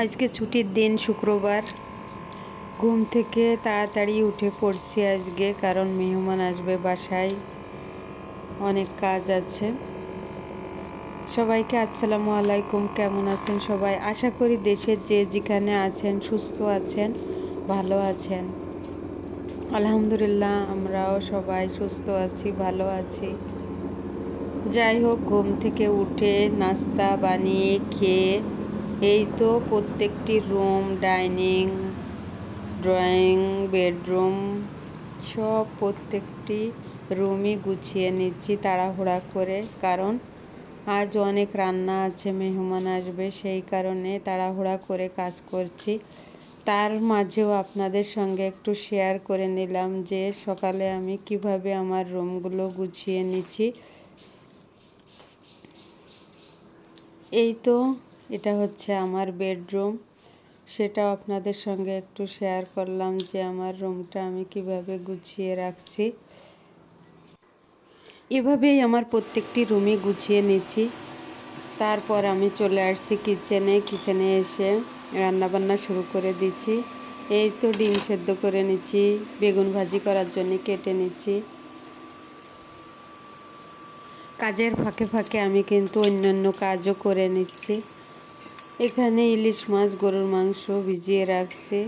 আজকে ছুটির দিন শুক্রবার। ঘুম থেকে তাড়াতাড়ি উঠে পড়ছি আজকে কারণ মেহমান আসবে বাসায়। অনেক কাজ আছে। সবাইকে আসসালামু আলাইকুম, কেমন আছেন সবাই? আশা করি দেশের যে যেখানে আছেন, সুস্থ আছেন, ভালো আছেন। আলহামদুলিল্লাহ, আমরাও সবাই সুস্থ আছি, ভালো আছি। যাই হোক, ঘুম থেকে উঠে নাস্তা বানিয়ে খেয়ে এই তো প্রত্যেকটি রুম, ডাইনিং, ড্রয়িং, বেডরুম, সব প্রত্যেকটি রুমই গুছিয়ে নিচ্ছি তাড়াহুড়া করে। কারণ আজ অনেক রান্না আছে, মেহমান আসবে, সেই কারণে তাড়াহুড়া করে কাজ করছি। তার মাঝেও আপনাদের সঙ্গে একটু শেয়ার করে নিলাম যে সকালে আমি কীভাবে আমার রুমগুলো গুছিয়ে নিচ্ছি। এই তো এটা হচ্ছে আমার বেডরুম। সেটাও আপনাদের সঙ্গে একটু শেয়ার করলাম যে আমার রুমটা আমি কীভাবে গুছিয়ে রাখছি। এভাবেই আমার প্রত্যেকটি রুমই গুছিয়ে নিচ্ছি। তারপর আমি চলে আসছি কিচেনে কিচেনে এসে রান্নাবান্না শুরু করে দিচ্ছি। এই তো ডিম সেদ্ধ করে নিচ্ছি, বেগুন ভাজি করার জন্য কেটে নিচ্ছি। কাজের ফাঁকে ফাঁকে আমি কিন্তু অন্যান্য কাজও করে নিচ্ছি। এখানে ইলিশ মাছ, গরুর মাংস ভিজিয়ে রাখছে।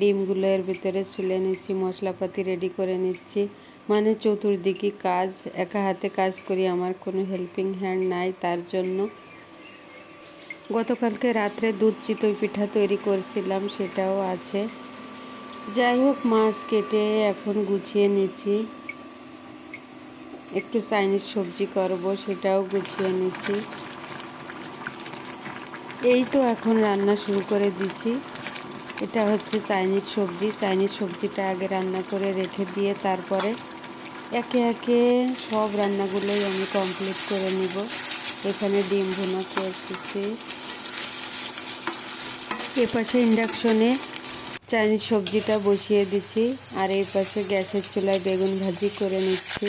ডিমগুলো এর ভিতরে ছুলে নিচ্ছি, মশলাপাতি রেডি করে নিচ্ছি। মানে চতুর্দিকে কাজ, একা হাতে কাজ করি, আমার কোনো হেল্পিং হ্যান্ড নাই তার জন্য। গতকালকে রাত্রে দুধ চিতই পিঠা তৈরি করছিলাম, সেটাও আছে। যাই হোক, মাছ কেটে এখন গুছিয়ে নিচ্ছি। একটু চাইনিজ সবজি করব, সেটাও গুছিয়ে নিচ্ছি। এই তো এখন রান্না শুরু করে দিছি। এটা হচ্ছে চাইনিজ সবজি। চাইনিজ সবজিটা আগে রান্না করে রেখে দিয়ে তারপরে একে একে সব রান্নাগুলোই আমি কমপ্লিট করে নিব। এখানে ডিম ভুনা করতেছি। এ পাশে ইন্ডাকশনে চাইনিজ সবজিটা বসিয়ে দিচ্ছি আর এই পাশে গ্যাসের চুলায় বেগুন ভাজি করে নিচ্ছি।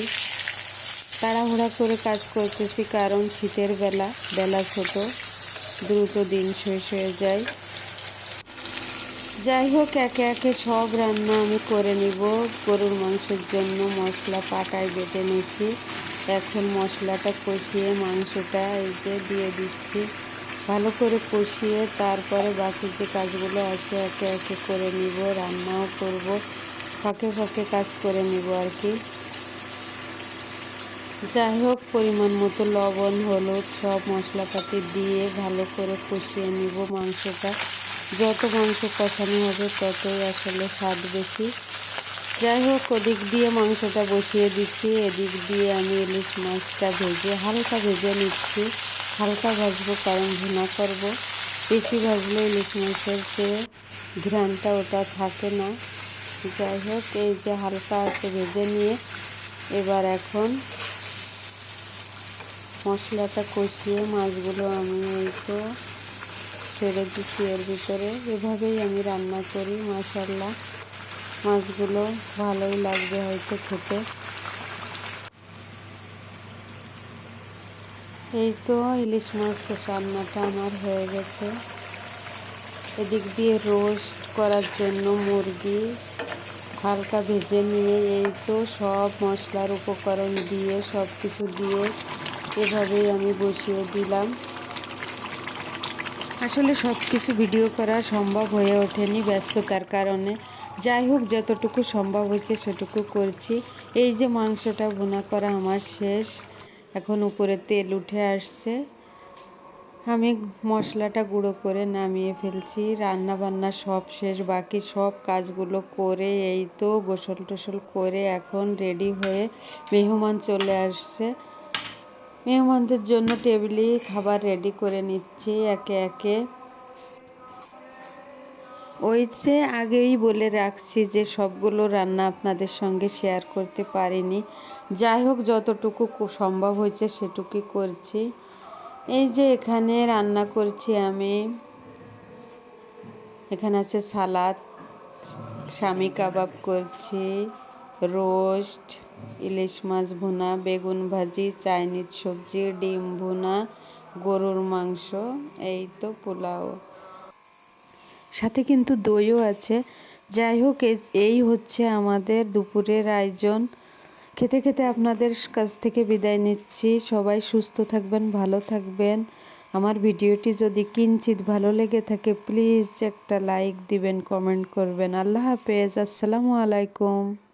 তাড়াহুড়া করে কাজ করতেছি কারণ শীতের বেলা বেলা ছোট। দ্রুত দিন শেষ হয়ে যায়। যাই হোক, একে একে সব রান্না আমি করে নিব। গরুর মাংসের জন্য মশলা পাটায় বেটে নিচ্ছি এখন মশলাটা কষিয়ে মাংসটা এই যে দিয়ে দিচ্ছি। ভালো করে কষিয়ে তারপরে বাকি যে কাজগুলো আছে, একে একে করে নিব, রান্নাও করব। ফাঁকে ফাঁকে কাজ করে নিব আর কি। যাই হোক, পরিমাণ মতো লবণ, হলুদ সব মশলাপাতি দিয়ে ভালো করে কষিয়ে নিব মাংসটা। যত মাংস কষানো হবে ততই আসলে স্বাদ বেশি। যাই হোক, ওদিক দিয়ে মাংসটা বসিয়ে দিচ্ছি। এদিক দিয়ে আমি ইলিশ মাছটা ভেজে, হালকা ভেজে নিচ্ছি। হালকা ভাজবো কারণ ভুনা করব। বেশি ভাজলে ইলিশ মাছের যে ঘ্রানটা ওটা থাকে না। যাই হোক, এই যে হালকা আছে ভেজে নিয়ে, এবার এখন মশলাটা কষিয়ে মাছগুলো আমি এই তো ছেড়ে দিচ্ছি এর ভিতরে। এভাবেই আমি রান্না করি মাসাল্লাহ মাছগুলো ভালোই লাগবে হয়তো খেতে। এই তো ইলিশ মাছ রান্নাটা আমার হয়ে গেছে। এদিক দিয়ে রোস্ট করার জন্য মুরগি হালকা ভেজে নিয়ে এই তো সব মশলার উপকরণ দিয়ে সব কিছু দিয়ে এভাবেই আমি বসিয়ে দিলাম। আসলে সব কিছু ভিডিও করা সম্ভব হয়ে ওঠেনি ব্যস্ততার কারণে। যাই হোক, যতটুকু সম্ভব হয়েছে সেটুকু করছি। এই যে মাংসটা ভুনা করা আমার শেষ। এখন উপরে তেল উঠে আসছে। আমি মশলাটা গুঁড়ো করে নামিয়ে ফেলছি। রান্না বান্না সব শেষ। বাকি সব কাজগুলো করে, এই তো গোসল টোসল করে এখন রেডি হয়ে মেহমান চলে আসছে। মেহমানদের জন্য টেবিলে খাবার রেডি করে নিচ্ছি একে একে। ওই যে আগেই বলে রাখছি যে সবগুলো রান্না আপনাদের সঙ্গে শেয়ার করতে পারিনি। যাই হোক, যতটুকু সম্ভব হয়েছে সেটুকুই করছি। এই যে এখানে রান্না করছি আমি। এখানে আছে সালাদ, স্বামী কাবাব করছি। রোস্ট, ইলিশ মাছ ভুনা, বেগুন ভাজি, চাইনিজ সবজি, ডিম ভুনা, গরুর মাংস, এই তো পোলাও। সাথে কিন্তু দইও আছে। যাই হোক এই হচ্ছে আমাদের দুপুরের আয়োজন। খেতে খেতে আপনাদের কাছ থেকে বিদায় নিচ্ছি। সবাই সুস্থ থাকবেন, ভালো থাকবেন। আমার ভিডিওটি যদি কিঞ্চিত ভালো লেগে থাকে, প্লিজ একটা লাইক দিবেন, কমেন্ট করবেন। আল্লাহ হাফেজ। আসসালামু আলাইকুম।